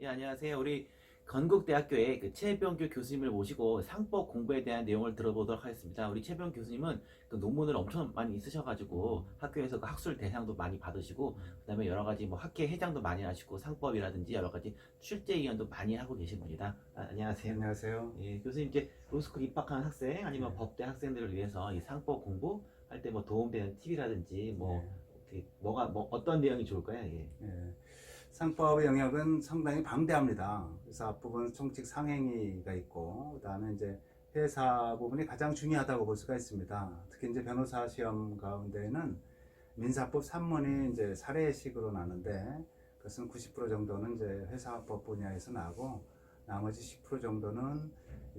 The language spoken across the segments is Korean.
예, 안녕하세요. 우리 건국대학교의 그 최병규 교수님을 모시고 상법 공부에 대한 내용을 들어보도록 하겠습니다. 우리 최병 교수님은 그 논문을 엄청 많이 쓰셔가지고 학교에서 그 학술 대상도 많이 받으시고 그다음에 여러 가지 뭐 학회 회장도 많이 하시고 상법이라든지 여러 가지 출제 위원도 많이 하고 계신 분이다. 아, 안녕하세요. 안녕하세요. 예, 교수님 이제 로스쿨 입학한 학생 아니면 네. 법대 학생들을 위해서 이 상법 공부 할 때 뭐 도움되는 팁이라든지 뭐 네. 뭐가 뭐 어떤 내용이 좋을까요? 예. 예. 상법의 영역은 상당히 방대합니다. 그래서 앞부분 총칙 상행위가 있고, 그 다음에 이제 회사 부분이 가장 중요하다고 볼 수가 있습니다. 특히 이제 변호사 시험 가운데는 민사법 3문이 이제 사례식으로 나는데, 그것은 90% 정도는 이제 회사법 분야에서 나고, 나머지 10% 정도는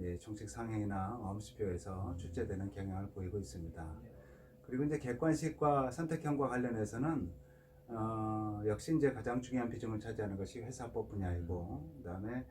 예, 총칙 상행이나 엄수표에서 출제되는 경향을 보이고 있습니다. 그리고 이제 객관식과 선택형과 관련해서는 어, 역시 이제 가장 중요한 비중을 차지하는 것이 회사법 분야이고, 그 다음에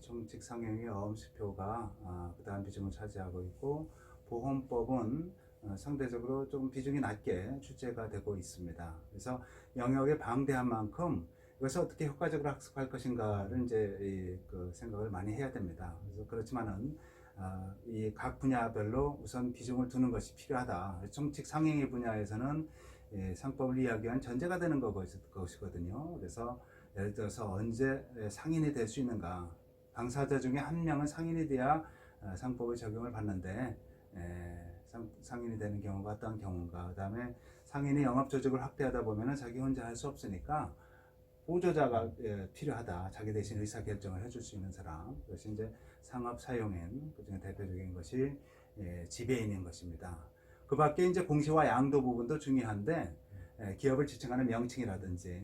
총칙 상행위 어음수표가 아, 그다음 비중을 차지하고 있고, 보험법은 어, 상대적으로 좀 비중이 낮게 출제가 되고 있습니다. 그래서 영역의 방대한 만큼 이것을 어떻게 효과적으로 학습할 것인가를 이제 이, 그 생각을 많이 해야 됩니다. 그래서 그렇지만은 아, 이각 분야별로 우선 비중을 두는 것이 필요하다. 총칙 상행위 분야에서는 예, 상법을 이야기한 전제가 되는 거- 것이거든요. 그래서 예를 들어서 언제 상인이 될 수 있는가. 당사자 중에 한 명은 상인이 돼야 어, 상법의 적용을 받는데 에, 상, 상인이 되는 경우가 어떤 경우인가. 그다음에 상인이 영업 조직을 확대하다 보면은 자기 혼자 할 수 없으니까 보조자가 예, 필요하다. 자기 대신 의사 결정을 해줄 수 있는 사람. 그것이 이제 상업 사용인 그중에 대표적인 것이 예, 지배인인 것입니다. 그 밖에 이제 공시와 양도 부분도 중요한데 예, 기업을 지칭하는 명칭이라든지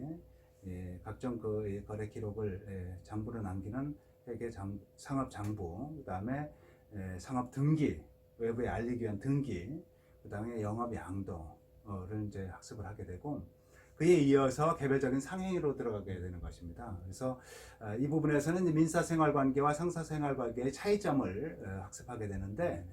예, 각종 그 예, 거래 기록을 예, 장부로 남기는 회계 장, 상업 장부, 그 다음에 상업 등기, 외부에 알리기 위한 등기, 그 다음에 영업 양도를 이제 학습을 하게 되고 그에 이어서 개별적인 상행위로 들어가게 되는 것입니다. 그래서 아, 이 부분에서는 민사생활관계와 상사생활관계의 차이점을 어, 학습하게 되는데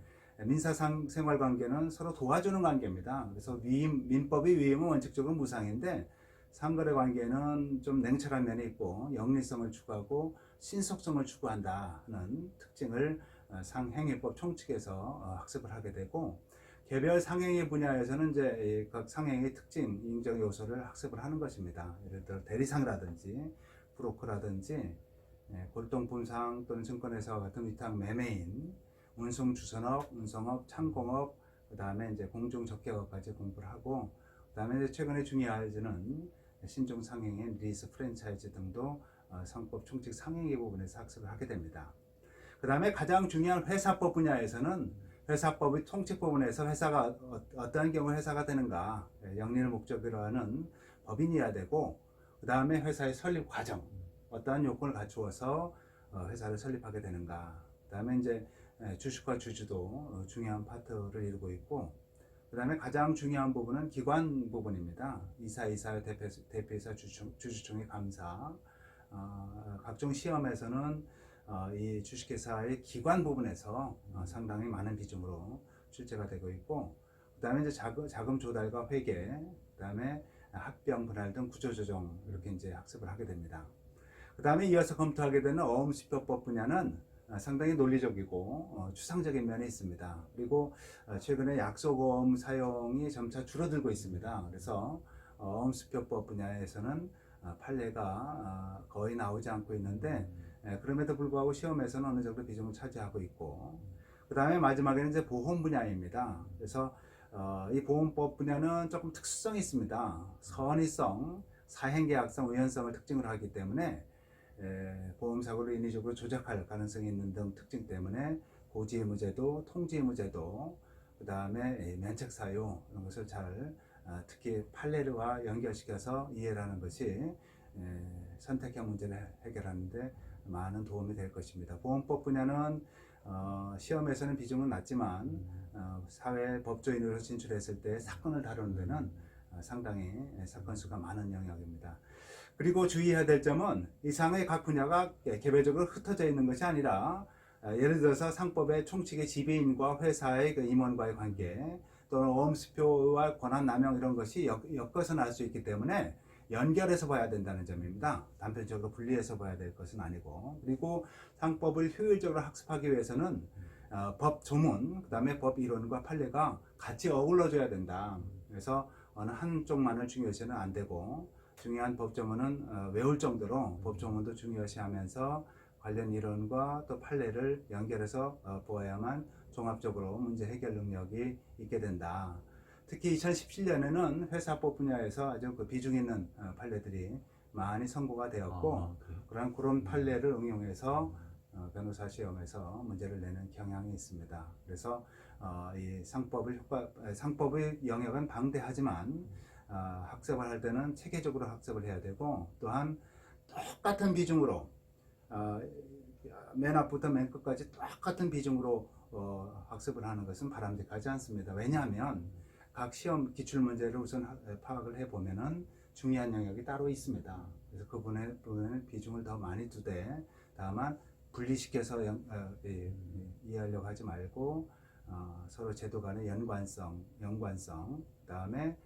민사생활관계는 서로 도와주는 관계입니다. 그래서 위임, 민법의 위임은 원칙적으로 무상인데 상거래 관계는 좀 냉철한 면이 있고 영리성을 추구하고 신속성을 추구한다는 특징을 어, 상행위법 총칙에서 어, 학습을 하게 되고 개별 상행위 분야에서는 이제 이각 상행위 특징, 인정 요소를 학습을 하는 것입니다. 예를 들어 대리상이라든지 브로커라든지 예, 골동분상 또는 증권회사와 같은 위탁 매매인, 운송 주선업, 운송업, 창공업, 그 다음에 이제 공중 적격업까지 공부를 하고, 그 다음에 최근에 중요해지는 신종 상행인 리스 프랜차이즈 등도 어, 상법 총칙 상행위 부분에서 학습을 하게 됩니다. 그 다음에 가장 중요한 회사법 분야에서는 회사법의 총칙 부분에서 회사가 어- 어떠한 경우 회사가 되는가, 예, 영리를 목적으로 하는 법인이어야 되고, 그 다음에 회사의 설립 과정, 어떠한 요건을 갖추어서 어, 회사를 설립하게 되는가, 그 다음에 이제 예, 주식과 주주도 어, 중요한 파트를 이루고 있고, 그 다음에 가장 중요한 부분은 기관 부분입니다. 이사, 이사, 대표, 대표이사, 주주, 주주총회 감사, 어, 각종 시험에서는 어, 이 주식회사의 기관 부분에서 어, 상당히 많은 비중으로 출제가 되고 있고, 그 다음에 이제 자금, 자금 조달과 회계, 그 다음에 합병 분할 등 구조조정 이렇게 이제 학습을 하게 됩니다. 그 다음에 이어서 검토하게 되는 어음시표법 분야는 어, 상당히 논리적이고 어, 추상적인 면이 있습니다. 그리고 어, 최근에 약속어음 사용이 점차 줄어들고 있습니다. 그래서 어, 어음수표법 분야에서는 어, 판례가 어, 거의 나오지 않고 있는데 예, 그럼에도 불구하고 시험에서는 어느 정도 비중을 차지하고 있고 그 다음에 마지막에는 이제 보험 분야입니다. 그래서 어, 이 보험법 분야는 조금 특수성이 있습니다. 선의성, 사행계약성, 우연성을 특징으로 하기 때문에 에, 보험 사고를 인위적으로 조작할 가능성이 있는 등 특징 때문에 고지의무제도, 통지의무제도, 그 다음에 면책 사유 이런 것을 잘 아, 특히 판례와 연결시켜서 이해를 하는 것이 에, 선택형 문제를 해결하는데 많은 도움이 될 것입니다. 보험법 분야는 어, 시험에서는 비중은 낮지만 어, 사회 법조인으로 진출했을 때 사건을 다루는 데는 어, 상당히 사건 수가 많은 영역입니다. 그리고 주의해야 될 점은 이 상의 각 분야가 개별적으로 흩어져 있는 것이 아니라 어, 예를 들어서 상법의 총칙의 지배인과 회사의 그 임원과의 관계 또는 어음수표와 권한 남용 이런 것이 엮, 엮어서 날 수 있기 때문에 연결해서 봐야 된다는 점입니다. 단편적으로 분리해서 봐야 될 것은 아니고 그리고 상법을 효율적으로 학습하기 위해서는 어, 법 조문, 그다음에 법 이론과 판례가 같이 어울러줘야 된다. 그래서 어느 한쪽만을 중요시는 안 되고 중요한 법 조문은 어, 외울 정도로 법 조문도 중요시하면서 관련 이론과 또 판례를 연결해서 어, 보아야만 종합적으로 문제 해결 능력이 있게 된다. 특히 2017년에는 회사법 분야에서 아주 그 비중 있는 어, 판례들이 많이 선고가 되었고 아? 그런 그런 판례를 응용해서 어, 변호사 시험에서 문제를 내는 경향이 있습니다. 그래서 어, 이 상법을 효과, 에, 상법의 영역은 방대하지만 어, 학습을 할 때는 체계적으로 학습을 해야 되고 또한 똑같은 비중으로 어, 맨 앞부터 맨 끝까지 똑같은 비중으로 어, 학습을 하는 것은 바람직하지 않습니다. 왜냐하면 각 시험 기출 문제를 우선 파악을 해 보면은 중요한 영역이 따로 있습니다. 그래서 그 부분에 비중을 더 많이 두되 다만 분리시켜서 영- 어, 이- 이- 이해하려고 하지 말고 어, 서로 제도 간의 연관성, 연관성, 그다음에 에,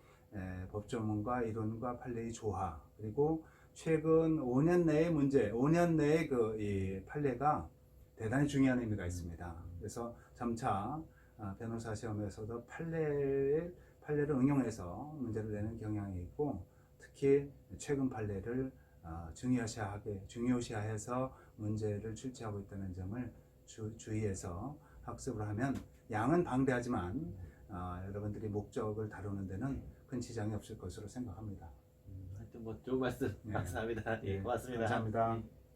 법조문과 이론과 판례의 조화, 그리고 최근 5년 내의 문제, 5년 내의 그이 판례가 대단히 중요한 의미가 있습니다. 그래서 점차 어, 변호사 시험에서도 판례 판례를 응용해서 문제를 내는 경향이 있고 특히 최근 판례를 어, 중요시하게 중요시해서 문제를 출제하고 있다는 점을 주, 주의해서 학습을 하면 양은 방대하지만 어, 여러분들이 목적을 다루는 데는 큰 지장이 없을 것으로 생각합니다. 음, 하여튼 뭐 좋은 말씀 네. 감사합니다. 예, 네, 고맙습니다. 감사합니다. 예.